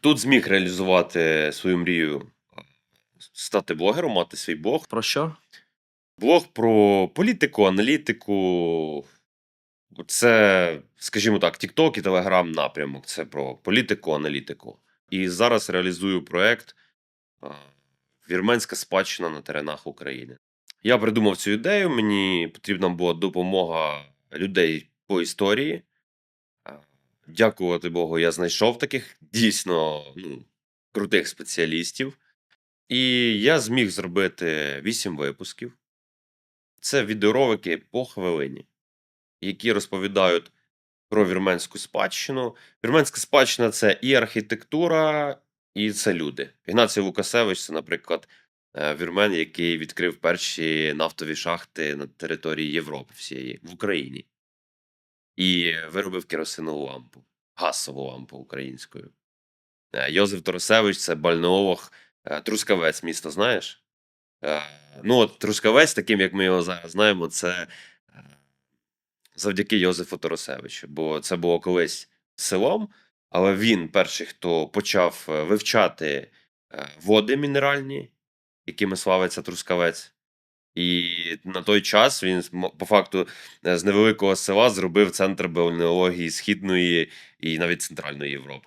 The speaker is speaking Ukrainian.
Тут зміг реалізувати свою мрію стати блогером, мати свій блог. Про що? Блог про політику, аналітику. Це, скажімо так, TikTok і Telegram напрямок. Це про політику, аналітику. І зараз реалізую проект Вірменська спадщина на теренах України. Я придумав цю ідею. Мені потрібна була допомога людей по історії. Дякувати Богу, я знайшов таких дійсно ну, крутих спеціалістів. І я зміг зробити 8 випусків. Це відеоролики по хвилині, які розповідають про вірменську спадщину. Вірменська спадщина це і архітектура, і це люди. Ігнацій Лукасевич це, наприклад, е, вірмен, який відкрив перші нафтові шахти на території Європи всієї в Україні. І виробив керосинову лампу, газову лампу українською. Е, Йозеф Торосевич це бальнеолог е, Трускавець, місто, знаєш? Е, Ну, от Трускавець, таким як ми його зараз знаємо, це завдяки Йозефу Торосевичу. Бо це було колись селом, але він перший, хто почав вивчати води мінеральні, якими славиться Трускавець. І на той час він по факту е, з невеликого села зробив центр бальнеології Східної і навіть Центральної Європи.